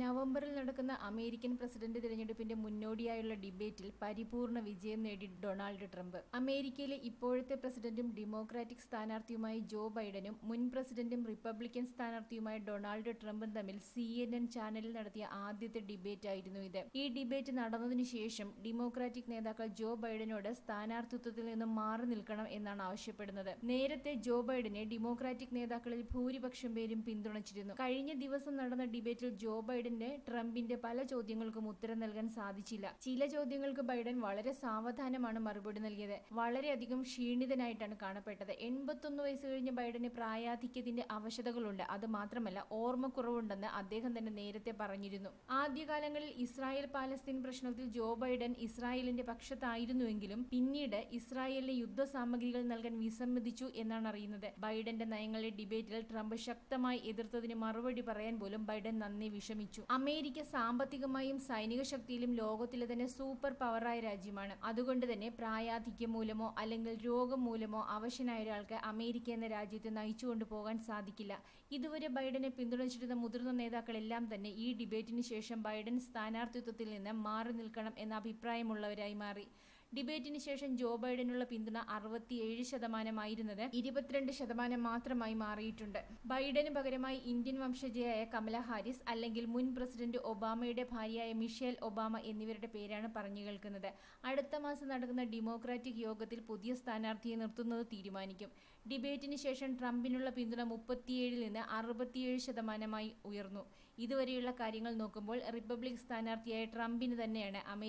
നവംബറിൽ നടക്കുന്ന American president തിരഞ്ഞെടുപ്പിന്റെ മുന്നോടിയായുള്ള ഡിബേറ്റിൽ പരിപൂർണ വിജയം നേടി ഡൊണാൾഡ് ട്രംപ്. അമേരിക്കയിലെ ഇപ്പോഴത്തെ പ്രസിഡന്റും ഡെമോക്രാറ്റിക് സ്ഥാനാർത്ഥിയുമായ ജോ ബൈഡനും മുൻ പ്രസിഡന്റും റിപ്പബ്ലിക്കൻ സ്ഥാനാർത്ഥിയുമായ ഡൊണാൾഡ് ട്രംപും തമ്മിൽ സി എൻ എൻ ചാനലിൽ നടത്തിയ ആദ്യത്തെ ഡിബേറ്റ് ആയിരുന്നു ഇത്. ഈ ഡിബേറ്റ് നടന്നതിനു ശേഷം ഡെമോക്രാറ്റിക് നേതാക്കൾ ജോ ബൈഡനോട് സ്ഥാനാർത്ഥിത്വത്തിൽ നിന്നും മാറി നിൽക്കണം എന്നാണ് ആവശ്യപ്പെടുന്നത്. നേരത്തെ ജോ ബൈഡനെ ഡെമോക്രാറ്റിക് നേതാക്കളിൽ ഭൂരിപക്ഷം പേരും പിന്തുണച്ചിരുന്നു. കഴിഞ്ഞ ദിവസം നടന്ന ഡിബേറ്റിൽ ജോ ബൈഡന്റെ ട്രംപിന്റെ പല ചോദ്യങ്ങൾക്കും ഉത്തരം നൽകാൻ സാധിച്ചില്ല. ചില ചോദ്യങ്ങൾക്ക് ബൈഡൻ വളരെ സാവധാനമാണ് മറുപടി നൽകിയത്. വളരെയധികം ക്ഷീണിതനായിട്ടാണ് കാണപ്പെട്ടത്. എൺപത്തൊന്ന് വയസ്സ് കഴിഞ്ഞ ബൈഡന് പ്രായാധിക്യത്തിന്റെ അവശതകളുണ്ട്. അത് മാത്രമല്ല ഓർമ്മക്കുറവുണ്ടെന്ന് അദ്ദേഹം തന്നെ നേരത്തെ പറഞ്ഞിരുന്നു. ആദ്യകാലങ്ങളിൽ ഇസ്രായേൽ പാലസ്തീൻ പ്രശ്നത്തിൽ ജോ ബൈഡൻ ഇസ്രായേലിന്റെ പക്ഷത്തായിരുന്നുവെങ്കിലും പിന്നീട് ഇസ്രായേലിന് യുദ്ധ സാമഗ്രികൾ നൽകാൻ വിസമ്മതിച്ചു എന്നാണ് അറിയുന്നത്. ബൈഡന്റെ നയങ്ങളെ ഡിബേറ്റിൽ ട്രംപ് ശക്തമായി എതിർത്തതിന് മറുപടി പറയാൻ പോലും ബൈഡൻ നന്ദി വിഷമിച്ചു. അമേരിക്ക സാമ്പത്തികമായും സൈനിക ശക്തിയിലും ലോകത്തിലെ തന്നെ സൂപ്പർ പവറായ രാജ്യമാണ്. അതുകൊണ്ട് തന്നെ പ്രായാധിക്യം മൂലമോ അല്ലെങ്കിൽ രോഗം മൂലമോ അവശനായ ഒരാൾക്ക് അമേരിക്ക എന്ന രാജ്യത്തെ നയിച്ചു പോകാൻ സാധിക്കില്ല. ഇതുവരെ ബൈഡനെ പിന്തുണച്ചിരുന്ന മുതിർന്ന നേതാക്കളെല്ലാം തന്നെ ഈ ഡിബേറ്റിന് ശേഷം ബൈഡൻ സ്ഥാനാർത്ഥിത്വത്തിൽ നിന്ന് മാറി നിൽക്കണം എന്ന അഭിപ്രായമുള്ളവരായി മാറി. ഡിബേറ്റിന് ശേഷം ജോ ബൈഡനുള്ള പിന്തുണ അറുപത്തിയേഴ് ശതമാനമായിരുന്നത് ഇരുപത്തിരണ്ട് ശതമാനം മാത്രമായി മാറിയിട്ടുണ്ട്. ബൈഡന് പകരമായി ഇന്ത്യൻ വംശജയായ കമല ഹാരിസ് അല്ലെങ്കിൽ മുൻ പ്രസിഡന്റ് ഒബാമയുടെ ഭാര്യയായ മിഷേൽ ഒബാമ എന്നിവരുടെ പേരാണ് പറഞ്ഞു കേൾക്കുന്നത്. അടുത്ത മാസം നടക്കുന്ന ഡെമോക്രാറ്റിക് യോഗത്തിൽ പുതിയ സ്ഥാനാർത്ഥിയെ നിർത്തുന്നത് തീരുമാനിക്കും. ഡിബേറ്റിന് ശേഷം ട്രംപിനുള്ള പിന്തുണ മുപ്പത്തിയേഴിൽ നിന്ന് അറുപത്തിയേഴ് ശതമാനമായി ഉയർന്നു. ഇതുവരെയുള്ള കാര്യങ്ങൾ നോക്കുമ്പോൾ റിപ്പബ്ലിക് സ്ഥാനാർത്ഥിയായ ട്രംപിന് തന്നെയാണ്